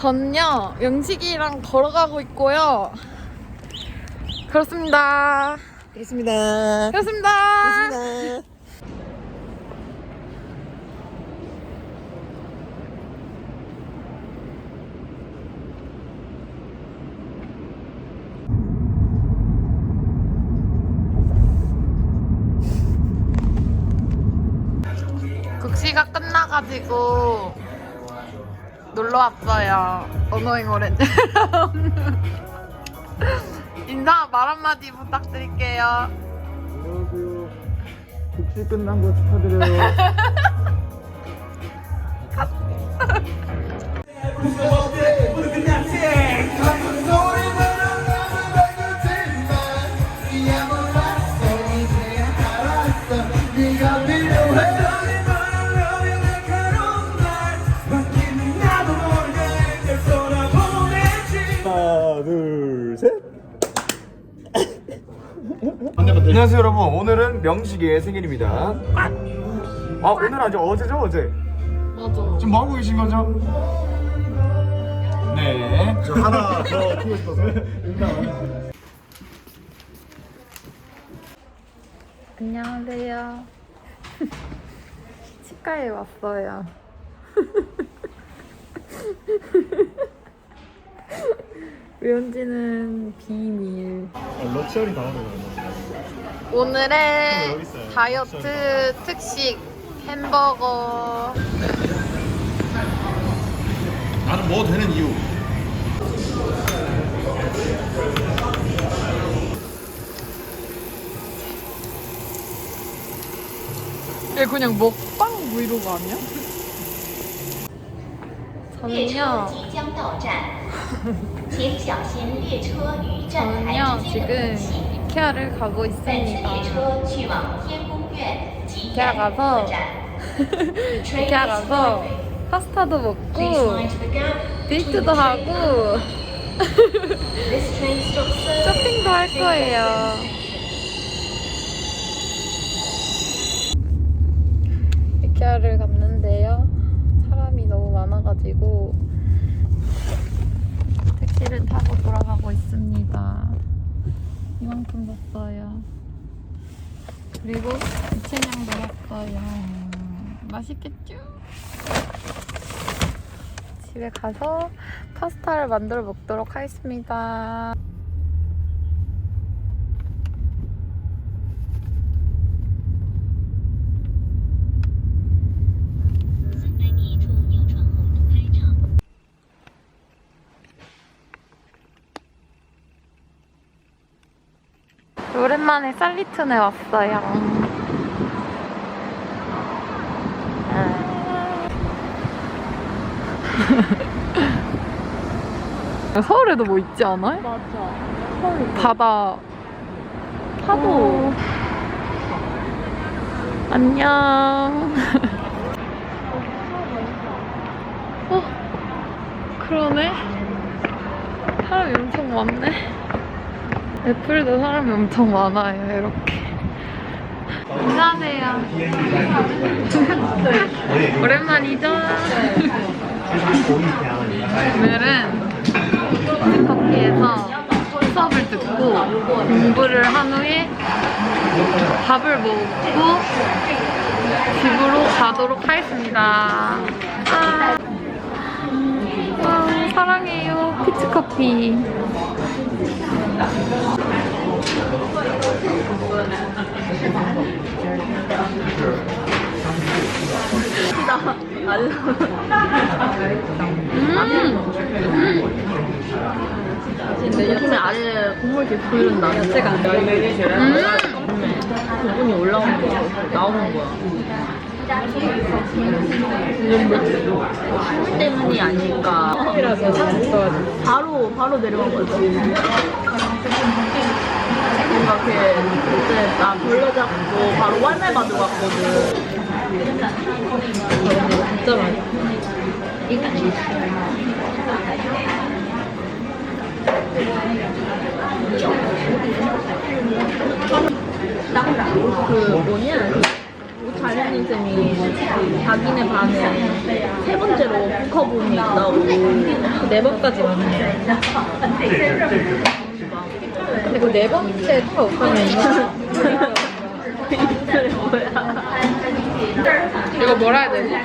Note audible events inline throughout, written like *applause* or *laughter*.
전요 영식이랑 걸어가고 있고요. 그렇습니다. 그렇습니다. 그렇습니다. 그렇습니다. 국시가 끝나가지고 놀러 왔어요. 언어잉 오렌지. 인사 말 한마디 부탁드릴게요. 안녕하세요. 국시 끝난 거 축하드려요. *laughs* *laughs* *laughs* 안녕하세요 여러분 오늘은 명식의 생일입니다 아 오늘 아주 어제죠 어제 맞아. 지금 뭐하고 계신 거죠? 네 저 하나 더 주고 싶어서 안녕하세요. *laughs* 치과에 왔어요. *laughs* 왜 온지는 비밀. 럭셔리 당하는 오늘의 어, 다이어트 특식 햄버거. 나는 먹어도 되는 이유? 얘 그냥 먹방 브이로그 아니야? 저는요 저는요 지금 이케아를 가고 있습니다. 이케아 가서 이케아 가서 *laughs* 파스타도 먹고 데이트도 하고 쇼핑도 할 거예요. 이케아를 갔는데요. 사람이 너무 많아가지고 택시를 타고 돌아가고 있습니다. 이만큼 샀어요. 그리고 이채냥도 샀어요. 맛있겠죠? 집에 가서 파스타를 만들어 먹도록 하겠습니다. 오랜만에 살리툰에 왔어요. *laughs* 서울에도 뭐 있지 않아요? 맞아. 바다. 파도. 안녕. *laughs* 어, 그러네. 사람이 엄청 많네. 애플도 사람이 엄청 많아요, 이렇게. 안녕하세요. *laughs* 오랜만이죠? 오늘은 커피에서 수업을 듣고 공부를 한 후에 밥을 먹고 집으로 가도록 하겠습니다. 아, 아, 사랑해요 피치커피. 느낌에 아래 국물 이렇게 흐른다. 자체가. 음. 부분이 올라오는 거, 나오는 거야. 술 때문이 아닐까. 바로 바로 내려간 거죠. 뭔가 이렇게 그때 나 돌려 잡고 바로 왈말 가지고 갔거든. 진짜 맛있어. 그 뭐냐 그 잘리는 쌤이 자기네 반에 세 번째로 북커분이 있다고 네 번까지 왔는데 근데 그 네 번째 타 오빠는 이틀에 뭐야 이거 뭐라 해야 되지?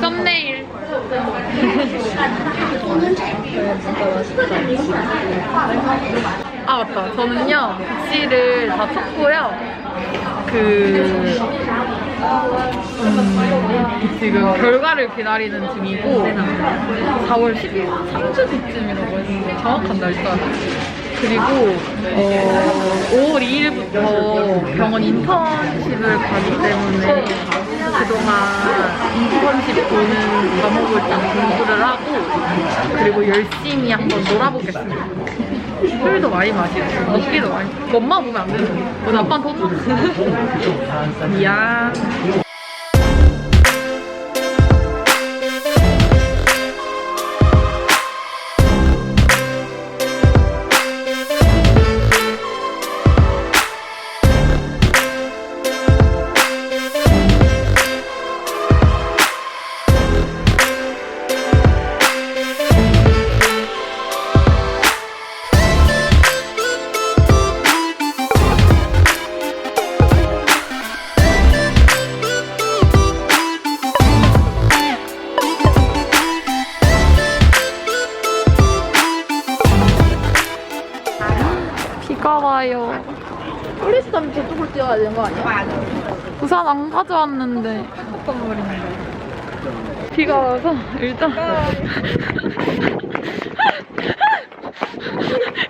썸네일. 아 맞다. 저는요 박씨를 다 쳤고요. 그 음, 지금 결과를 기다리는 중이고 4월 13주 뒤쯤이라고 했는데 정확한 날짜는 그리고 어, 5월 2일부터 병원 인턴십을 가기 때문에 그동안 인턴십 보는 과목을 좀 공부를 하고 그리고 열심히 한번 놀아보겠습니다. 술도 많이 마시고 먹기도 많이 엄마 보면 안 되는데 오늘 아빠는 더 줘. *laughs* 미안. 비가 와요. 가면 저쪽으로 뛰어야 되는 거 아니야? 우산 안 가져왔는데 말인데 비가 와서 일단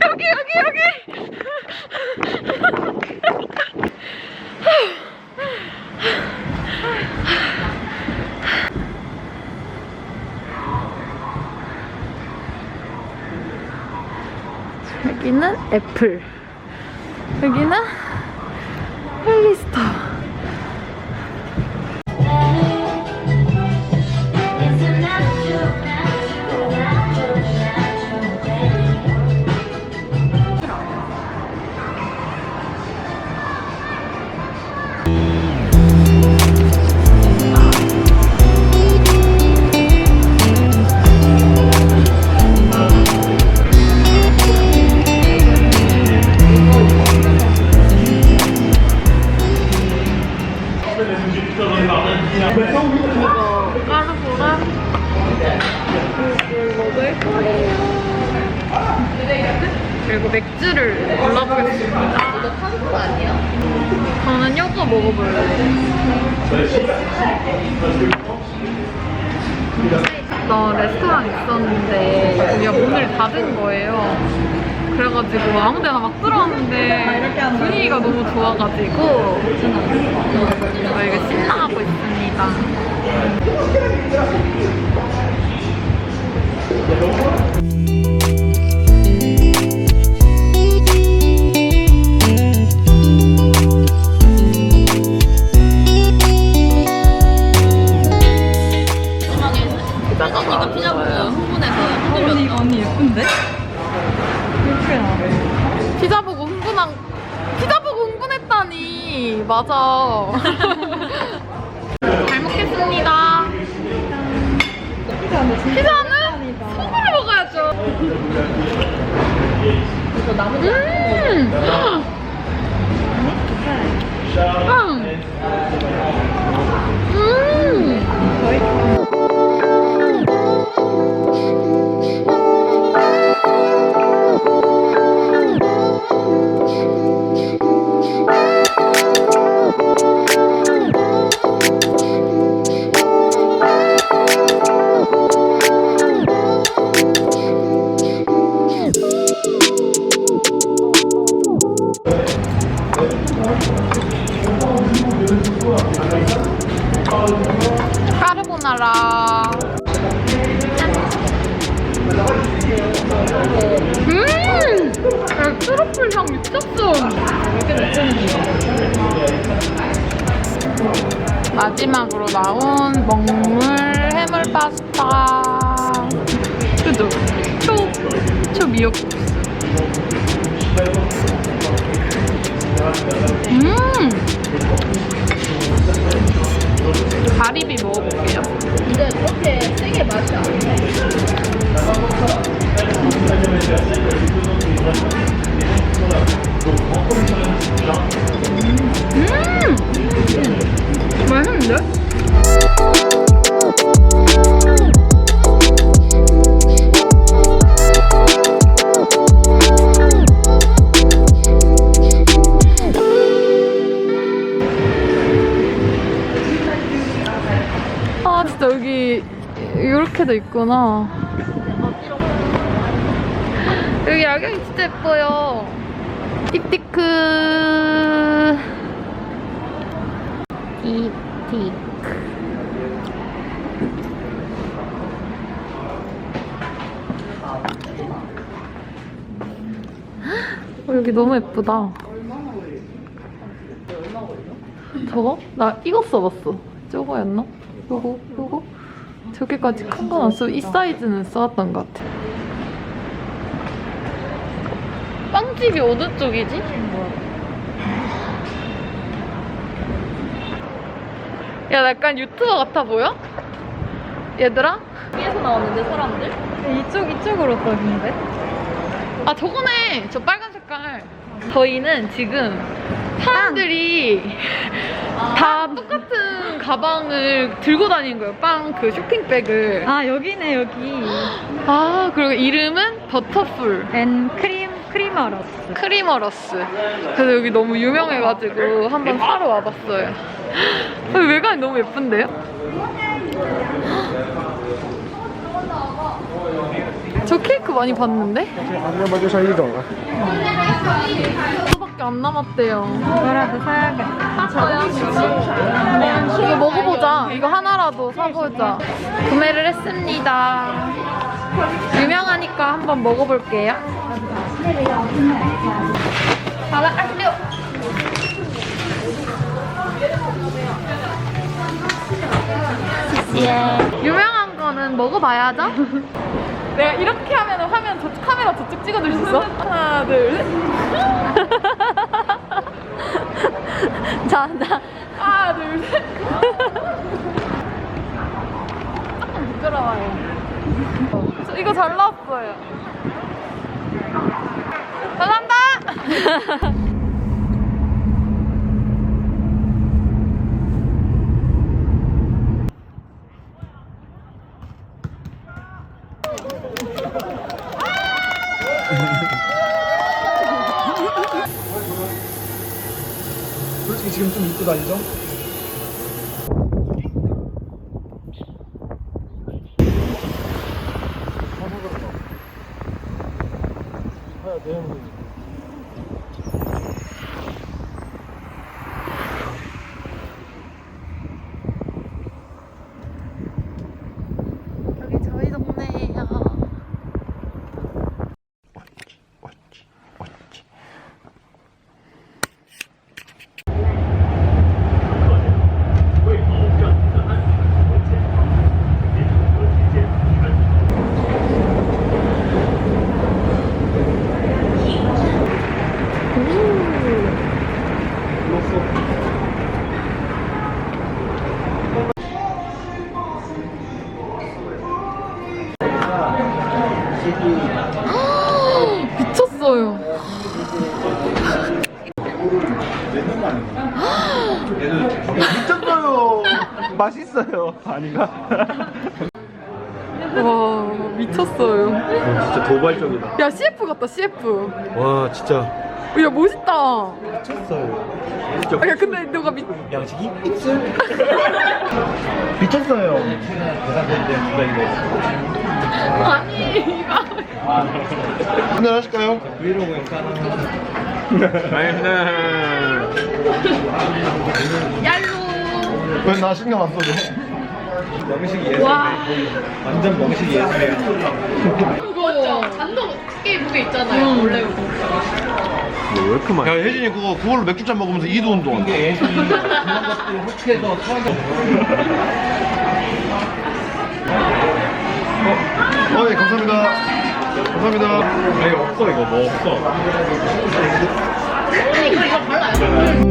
여기 여기 여기 여기는 애플. 여기는 헬리스터 닫은 거예요. 그래가지고 아무 데나 막 들어왔는데 분위기가 너무 좋아가지고 저희가 신나하고 있습니다. 언니가 피자 먹어 언니 예쁜데? 피자 보고 흥분한 피자 보고 흥분했다니 맞아 *laughs* 잘 먹겠습니다 피자는 속으로 먹어야죠 음. 음. 향 미쳤어. 마지막으로 나온 먹물 해물 파스타. 그죠? 초, 초 미역국수. 음! 가리비 먹어볼게요. 근데 그렇게 세게 맛이 안 나. 있구나 여기 야경이 진짜 예뻐요 틱티크 틱틱 어, 여기 너무 예쁘다 저거? 나 이거 써봤어 저거였나? 요거? 저기까지 큰건안 쓰고 이 사이즈는 써왔던 것 같아 빵집이 어느 쪽이지? 야, 나 약간 유튜버 같아 보여? 얘들아? 위에서 나왔는데 사람들? 이쪽, 이쪽으로 써있는데? 아, 저거네! 저 빨간 색깔. 저희는 지금 사람들이 다 똑같은 가방을 들고 다니는 거예요. 빵 그 쇼핑백을. 아 여기네 여기 아, 그리고 이름은 버터풀. 앤 크림 크리머러스 크리머러스. 그래서 여기 너무 유명해가지고 한번 사러 와봤어요. 아, 외관이 너무 예쁜데요? 저 케이크 많이 봤는데? 그거밖에 안 남았대요. 이거라도 사야겠다 이거 먹어보자. 이거 하나라도 사보자. 구매를 했습니다. 유명하니까 한번 먹어볼게요. 하나, 아, 六. 유명한 거는 먹어봐야죠. *laughs* 내가 이렇게 하면 화면 저 카메라 저쪽 찍어줄 수 있어? 하나, 둘, 셋. *laughs* 자, 나 하나, 둘, 셋. 조금 부끄러워요. 저 이거 잘 나왔어요. 감사합니다. *laughs* 솔직히 지금 좀 입고 다니죠? 맛있어요. 아닌가? *laughs* 와 미쳤어요. 진짜 도발적이다. 야 CF 같다 CF. 와 진짜 야 멋있다. 미쳤어요. 야 근데 너가 미 양식이 입술 *laughs* 미쳤어요. 아니 이거 한잔 하실까요? 브이로그 아닙니다. 얄로. 왜 나 신경 안 써줘? 명식 예술이네. 완전 명식 예술이야. 그거 안동 게임 그게 있잖아요. 원래 그거. 왜 이렇게 많이? 야 혜진이 그거 그걸로 맥주잔 먹으면서 이도 운동한다 예술이 *laughs* 그런 것들을 혹해서 사기. 어예 감사합니다 감사합니다 아니 없어 이거 뭐 없어. 이거 이거 발라요.